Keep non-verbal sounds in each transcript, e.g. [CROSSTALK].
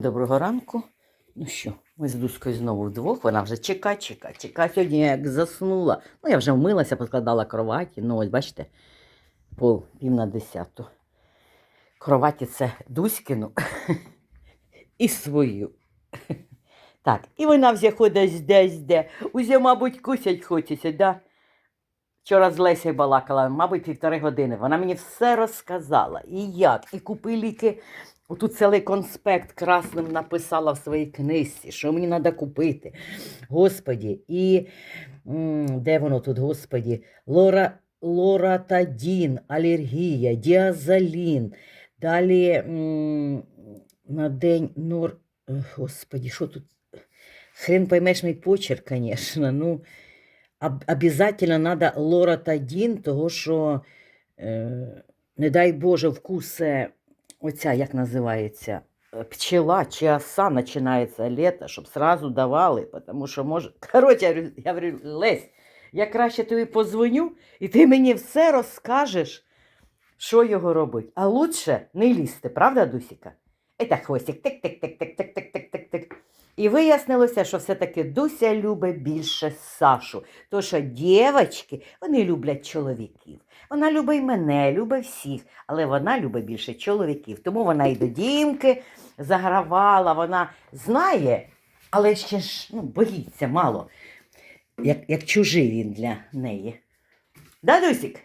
Доброго ранку. Ну що, ми з Дуською знову вдвох. Вона вже чека, чека, чека. Сьогодні як заснула. Ну, я вже вмилася, поскладала кроваті. Ну, ось бачите, пол пів на десяту. Кроваті це Дуськину [LAUGHS] і свою. [LAUGHS] Так, і вона вже ходить десь де. Уже, мабуть, кусять хочеться, да? Вчора з Лесею балакала, мабуть, півтори години. Вона мені все розказала. І як, і купи ліки. Отут цілий конспект красним написала в своїй книжці, що мені треба купити. Господі, і де воно тут, господі? Лора, лоратадін, алергія, діазалін. Далі на день нор. Господі, що тут? Хрен поймеш мій почерк, звісно. Ну, об- надо лоратадін, того що, е, не дай Боже, вкусе оця, як називається, е, пчела чи оса починається літо, щоб сразу давали, тому що може. [LAUGHS] Коротше, я говорю- Лесь, я краще тобі позвоню, і ти мені все розкажеш, що його робить. А лучше не лізти, правда, Дусіка? І так хвостик, тик-тик-тик-тик-тик-тик-тик-тик. І вияснилося, що все-таки Дуся любить більше Сашу. То що дівчатки, вони люблять чоловіків. Вона любить мене, любить всіх, але вона любить більше чоловіків. Тому вона і до Дімки загравала, вона знає, але ще ж ну, боїться мало, як, як чужий він для неї. Да, Дусік?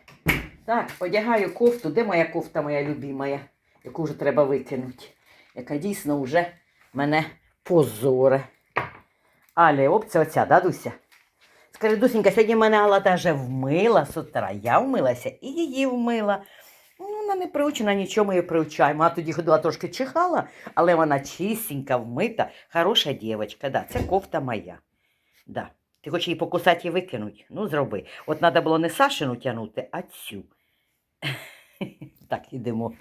Так, одягаю кофту. Де моя кофта, моя любимая, яку вже треба викинути, яка дійсно вже мене позоре. Але опція оця, да, Дуся? Скажи, Дусенька, сьогодні мене Алла даже вмила з утра. Я вмилася і її вмила. Ну, вона не приучена, нічого ми її приучаємо. А тоді ходила трошки чихала, але вона чистенька, вмита, хороша дівчинка. Да, це кофта моя. Да. Ти хочеш її покусати і викинути? Ну, зроби. От треба було не Сашину тягнути, а цю. [LAUGHS] так, ідемо.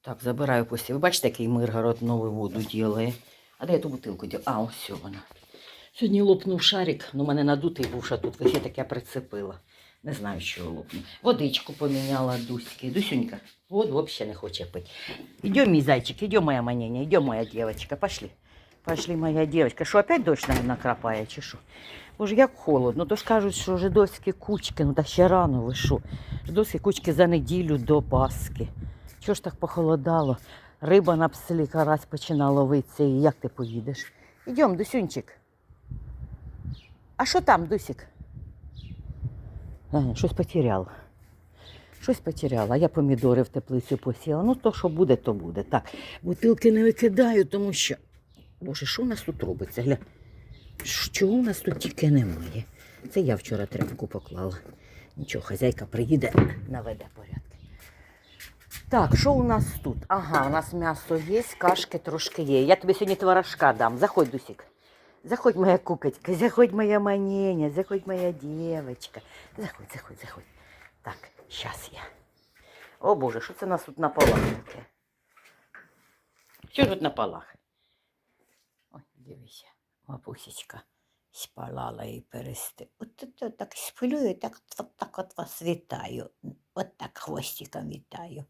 Так, забираю постіль. Ви бачите, який Миргород нову воду ділає. А де я ту бутилку діла? А, ось вона. Сьогодні лопнув шарик, ну мене надутий був, що тут ще таке прицепила. Не знаю, що лопнув. Водичку поміняла Дуськи. Дусюнька, воду взагалі не хоче пити. Идем, мій зайчик, идем, моя маняня, идем, моя девочка, пошли. Пошли, моя девочка. Що, опять дощ накрапає, чи що? Боже, як холодно. То ж кажуть, що жидовські кучки, ну та ще рано ви що? Жидовські кучки за неділю до Пасхи. Чого ж так похолодало? Риба на пселі карась починала ловитися. І як ти поїдеш? Ідем, Дусюнчик. А що там, Дусік? Щось потеряла. Щось потеряла. Я помідори в теплицю посіла. Ну, то, що буде, то буде. Так, бутилки не викидаю, тому що. Боже, що у нас тут робиться? Гля. Чого у нас тут тільки немає? Це я вчора тряпку поклала. Нічого, хазяйка приїде, наведе порядки. Так, що у нас тут? Ага, у нас м'ясо є, кашки трошки є. Я тобі сьогодні творожка дам. Заходь, Дусік. Заходь, моя кукочка, заходь, моя маненя, заходь, моя девочка. Заходь, заходь, заходь. Так, щас я. О Боже, що це у нас тут на полах таке? Що тут на полах? Ой, дивися, мапусечка спалала і перести. От, от, так сплю і так, от так от вас вітаю. От так хвостиком вітаю.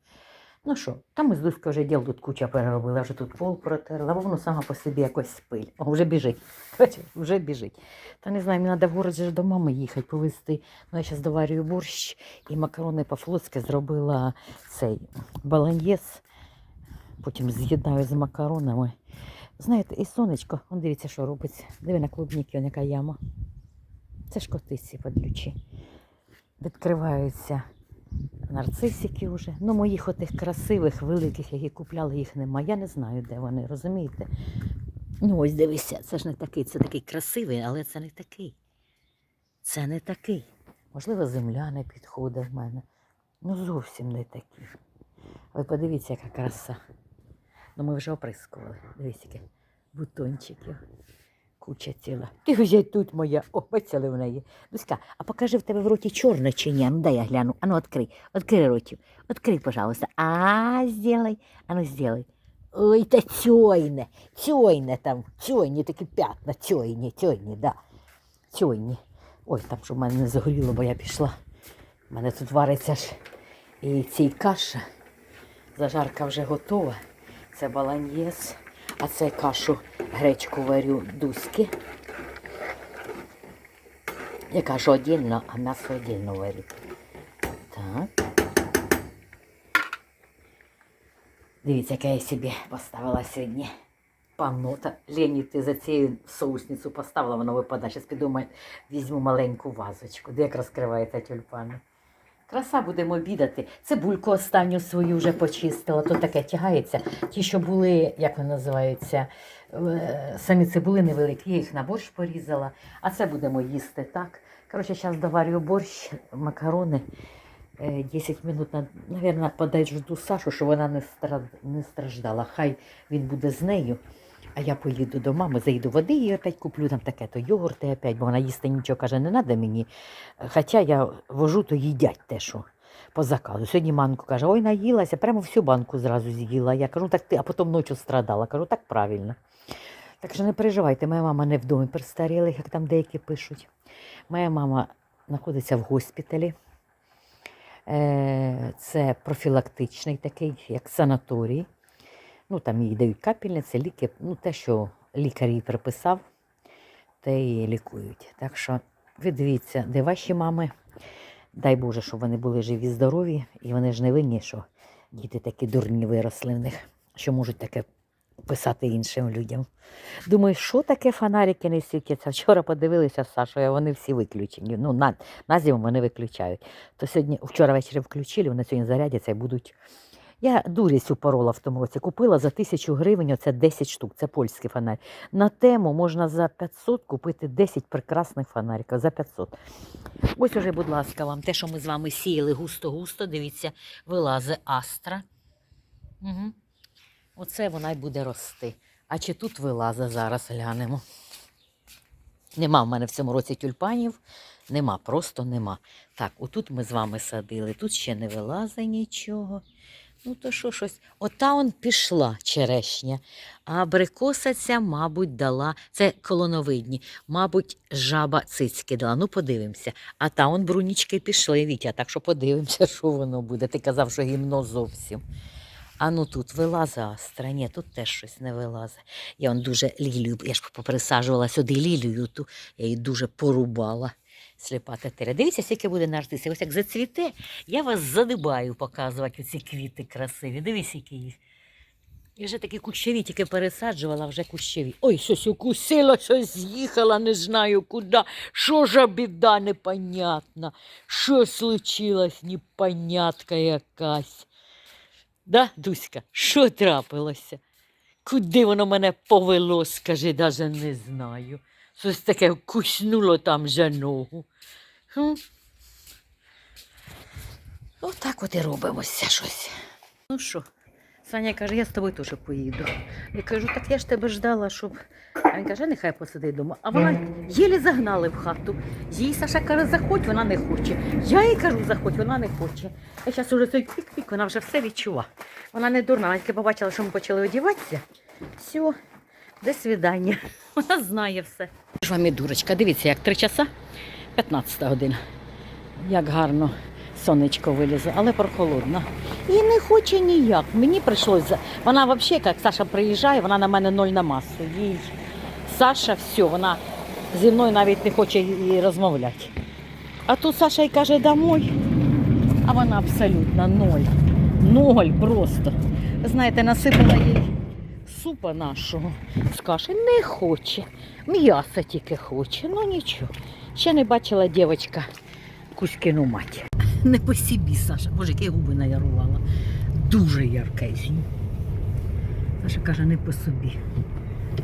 Ну що, там ми з Дуською вже діл тут куча переробила, вже тут пол протерла, воно сама по собі якось спиль. О, вже біжить. [LAUGHS] Вже біжить. Та не знаю, мені треба в город до мами їхати, повезти. Ну, я зараз доварюю борщ і макарони по-флотськи зробила цей баланьєс. Потім з'єднаю з макаронами. Знаєте, і сонечко, он дивіться, що робиться. Диви на клубніки, он яка яма. Це ж котиці подлючі. Відкриваються нарцисики вже. Ну, моїх отих красивих, великих, які купляли, їх нема. Я не знаю, де вони, розумієте? Ну, ось дивися, це ж не такий, це такий красивий, але це не такий. Це не такий. Можливо, земля не підходить в мене. Ну, зовсім не такий. Ви подивіться, яка краса. Ну, ми вже оприскували. Дивіться, які бутончиків. Куча ціла. Ти вже тут моя. О, бачили в неї. Дуська, а покажи в тебе в роті чорне чи ні? Ну дай я гляну. Ану, відкрий. Відкрий ротик. Відкрий, пожалуйста. А, сделай. Ану, сделай. Ой, та цьойне. Цьойне там. Цьойні такі п'ятна. Цьойні, цьойні, да. Цьойні. Ой, там що в мене не загоріло, бо я пішла. У мене тут вариться ж і цій каша. Зажарка вже готова. Це баланьєс. А це кашу гречку варю дуськи. Я кашу отдельно, а м'ясо отдельно варю. Так. Дивіться, яке я собі поставила сьогодні. Паннота. Лені, ти за цією соусницю поставила, воно випадає. Зараз піду візьму маленьку вазочку. Де як розкривається тюльпани. Краса будемо обідати. Цибульку останню свою вже почистила. То таке тягається. Ті, що були, як вони називаються, е, самі цибулини великі, я їх на борщ порізала. А це будемо їсти так. Коротше, зараз доварю борщ, макарони. Е, 10 минут, на- наверное, подожду Сашу, щоб вона не страждала. Хай він буде з нею. А я поїду до мами, заїду води і опять куплю там таке, то йогурти опять, бо вона їсти нічого каже, не треба мені. Хоча я вожу, то їдять те, що по заказу. Сьогодні манку каже, ой, наїлася, прямо всю банку зразу з'їла. Я кажу, так ти, а потім ночі страдала. Кажу, так правильно. Так що не переживайте, моя мама не в домі престарілих, як там деякі пишуть. Моя мама знаходиться в госпіталі. Е, Це профілактичний такий, як санаторій. Ну, там їй дають капельниці, ліки, ну, те, що лікар їй приписав, те її лікують. Так що ви дивіться, де ваші мами. Дай Боже, щоб вони були живі, здорові, і вони ж не винні, що діти такі дурні виросли в них, що можуть таке писати іншим людям. Думаю, що таке фонарики не світяться? Вчора подивилися з Сашою, вони всі виключені. Ну, на, на зиму вони виключають. То сьогодні, вчора ввечері включили, вони сьогодні зарядяться і будуть. Я дурість упорола в тому році. Купила за тисячу гривень, оце 10 штук, це польський фонарь. На тему можна за 500 купити 10 прекрасних фонариків, за 500. Ось уже, будь ласка, вам те, що ми з вами сіяли густо-густо, дивіться, вилазе астра. Угу. Оце вона й буде рости. А чи тут вилазить зараз глянемо? Нема в мене в цьому році тюльпанів. Нема, просто нема. Так, отут ми з вами садили, тут ще не вилазить нічого. Ну, то що щось. Ота он пішла черешня, а абрикоса ця, мабуть, дала. Це колоновидні, мабуть, жаба цицьки дала. Ну, подивимося. А та он брунічки пішли, Вітя, так що подивимося, [LAUGHS] що воно буде. Ти казав, що гімно зовсім. А ну тут вилазить астра. Ні, тут теж щось не вилазить. Я он дуже лілію, я ж поприсаджувала сюди лілію, ту, я її дуже порубала. Сліпа тетеря. Дивіться, скільки буде нажитися. Ось як зацвіте, я вас задибаю показувати ці квіти красиві. Дивись, які їх. Я вже такі кущеві тільки пересаджувала, вже кущеві. Ой, щось укусила, щось з'їхала, не знаю куди. Що ж біда непонятна? Що случилось, непонятка якась. Да, Дуська, що трапилося? Куди воно мене повело, скажи, даже не знаю. Щось таке вкуснуло там за ногу. Хм? Отак от і робимося щось. Ну що, Саня каже, я з тобою теж поїду. Я кажу, так я ж тебе ждала, щоб. А він каже, нехай посидить вдома. А вона єлі загнали в хату. Їй Саша каже, заходь, вона не хоче. Я їй кажу, заходь, вона не хоче. Я зараз уже цей пік-пік, вона вже все відчула. Вона не дурна, вона тільки побачила, що ми почали одягатися. Все, до свидання. [LAUGHS] Вона знає все. Ж вам і дурочка, дивіться, як три часа, 15 година. Як гарно сонечко вилізло, але прохолодно. І не хоче ніяк. Мені прийшлося. Вона взагалі, як Саша приїжджає, вона на мене ноль на масу. Їй Саша, все, вона зі мною навіть не хоче і розмовляти. А тут Саша й каже домой, а вона абсолютно ноль. Ноль просто. Ви знаєте, насипала їй супа нашого з. Не хоче. М'ясо тільки хоче. Ну нічого. Ще не бачила дівчинка Кузькину мать. Не по собі, Саша. Боже, які губи наярувала. Дуже яркезні. Саша каже, не по собі.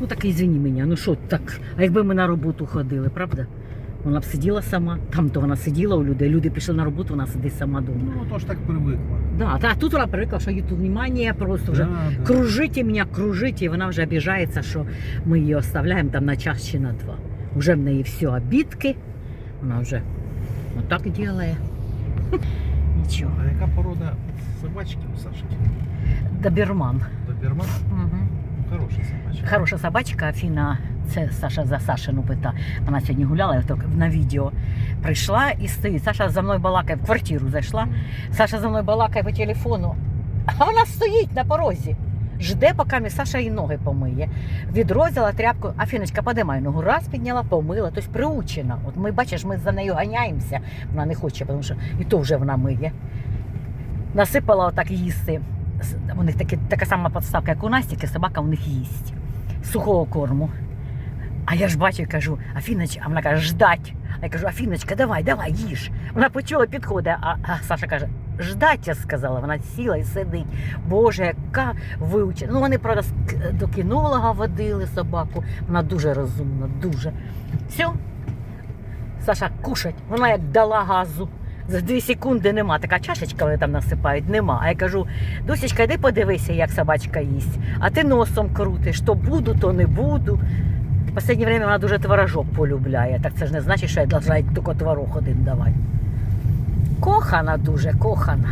Ну так і звіні мене, ну що так, а якби ми на роботу ходили, правда? Вона б сиділа сама, там то вона сиділа у людей, люди пішли на роботу, вона сидить сама вдома. Ну, то ж так привикла. Да, та тут вона привикла, що їй тут внимання просто вже Да, да. кружите мене, кружите, і вона вже обіжається, що ми її оставляємо там на час чи на два. Уже в неї все обідки, вона вже отак і робить. [LAUGHS] Нічого. А яка порода собачки у Саші? Доберман. Доберман? Угу. Хороша собачка. Хороша собачка, Афіна, це Саша за Сашину пита. Вона сьогодні гуляла я так на відео. Прийшла і стоїть. Саша за мною балакає, в квартиру зайшла. Саша за мною балакає по телефону. А вона стоїть на порозі. жде, поки Саша і ноги помиє. Відро взяла тряпку, Афіночка, подимай ногу. Раз підняла, помила, тобто приучена. От ми бачиш, ми за нею ганяємося. Вона не хоче, тому що і то вже вона миє. Насипала отак їсти. У них такі, така сама подставка, як у нас, тільки собака у них їсть. Сухого корму. А я ж бачу кажу, Афіночка, а вона каже, ждать. А я кажу, Афіночка, давай, давай, їж. Вона почула, підходить, а, а Саша каже, ждать, я сказала. Вона сіла і сидить. Боже, яка вивчена. Ну, вони, правда, до кінолога водили собаку. Вона дуже розумна, дуже. Все. Саша, кушать. Вона як дала газу. За дві секунди нема. Така чашечка вони там насипають, нема. А я кажу, Дусечка, йди подивися, як собачка їсть. А ти носом крутиш, то буду, то не буду. В останнє время вона дуже творожок полюбляє. Так це ж не значить, що я должна тільки творог один давати. Кохана дуже, кохана.